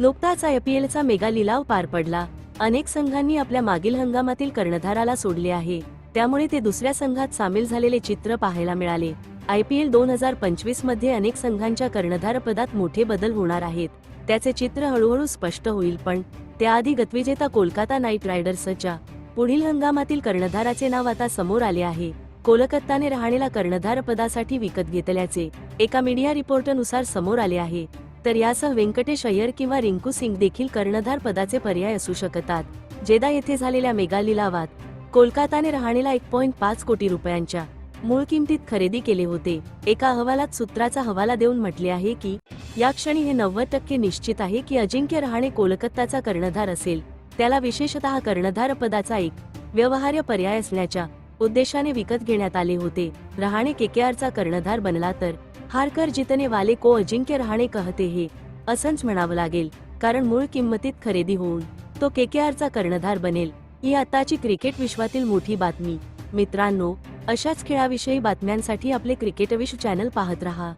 नुकताच आयपीएलचा मेगा लिलाव पार पडला. अनेक संघांनी आपल्या मागील हंगामातील कर्णधाराला सोडले आहे. त्यामुळे ते दुसऱ्या संघात सामील झालेले चित्र पाहायला मिळाले. आयपीएल दोन हजार पंचवीसमध्ये अनेक संघांच्या कर्णधारपदात मोठे बदल होणार आहेत. त्याचे चित्र हळूहळू स्पष्ट होईल पण त्याआधी गतविजेता कोलकाता नाईट रायडर्सच्या पुढील हंगामातील कर्णधाराचे नाव आता समोर आले आहे. कोलकाताने रहाणेला कर्णधार पदासाठी विकत घेतल्याचे एका मीडिया रिपोर्टनुसार समोर आले आहे. तर यासह व्यंकटेश अय्यर किंवा रिंकू सिंग देखील कर्णधार पदाचे पर्याय असू शकतात. जेदा येथे झालेल्या मेगा लिलावात कोलकाताने रहाणेला एक पॉईंट पाच कोटी रुपयांच्या मूळ किमतीत खरेदी केले होते. एका अहवालात सूत्राचा हवाला देऊन म्हटले आहे की या क्षणी हे नव्वद टक्के निश्चित आहे की अजिंक्य रहाणे कोलकाताचा कर्णधार असेल. त्याला विशेषतः कर्णधार पदाचा एक व्यवहार्य पर्याय असण्याच्या उद्देशाने विकत घेण्यात आले होते. रहाणे केकेआरचा कर्णधार बनला तर हारकर जितने वाले को अजिंक्य रहाणे कहते हे असंच म्हणावं लागेल कारण मूळ किंमतीत खरेदी होऊन तो केकेआरचा कर्णधार बनेल. ही आताची क्रिकेट विश्वातील मोठी बातमी. मित्रांनो अशाच खेळाविषयी बातम्यांसाठी आपले क्रिकेट विश्व चॅनल पाहत रहा.